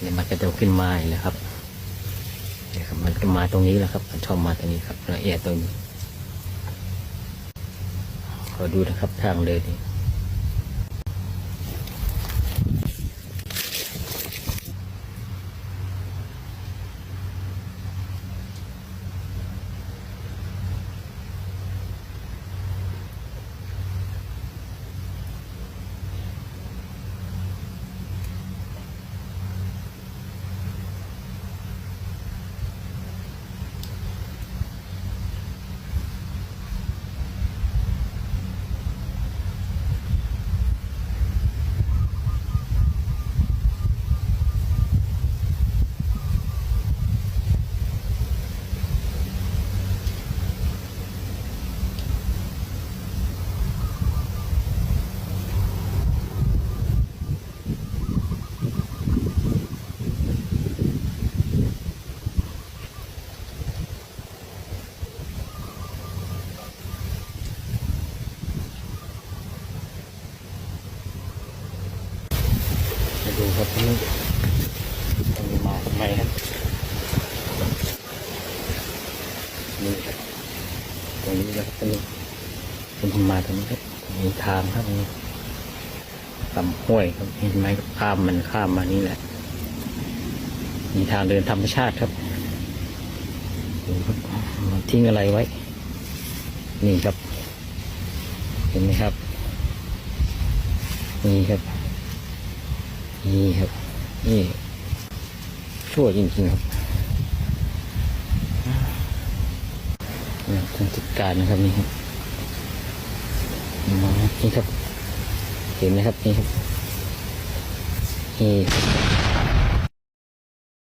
เนี่ยมันก็จะขึ้นมาอีกแล้วครับเนี่ยครับ มันก็มาตรงนี้แหละครับ มันชอบมาตรงนี้ครับละเอียดตรงนี้ขอดูนะครับทางเดินนี่ ดูครับนี้ตรงนี้มาทำไมครับนี่ครับตรงนี้ครับตรงนี้เป็นทมาตรงนี้ครับมีทางครับมีลำห้วยครับเห็นไหมข้ามมันข้ามมานี่แหละ มีทางเดินธรรมชาติครับดูครับทิ้งอะไรไว้ นี่ครับ เห็นไหมครับ นี่ครับ นี่ครับ นี่ ชั่วจริงๆครับนี่ยทางจัดการนะครับนี่ครับมานี่ครับ เห็นไหมครับนี่ครับนี่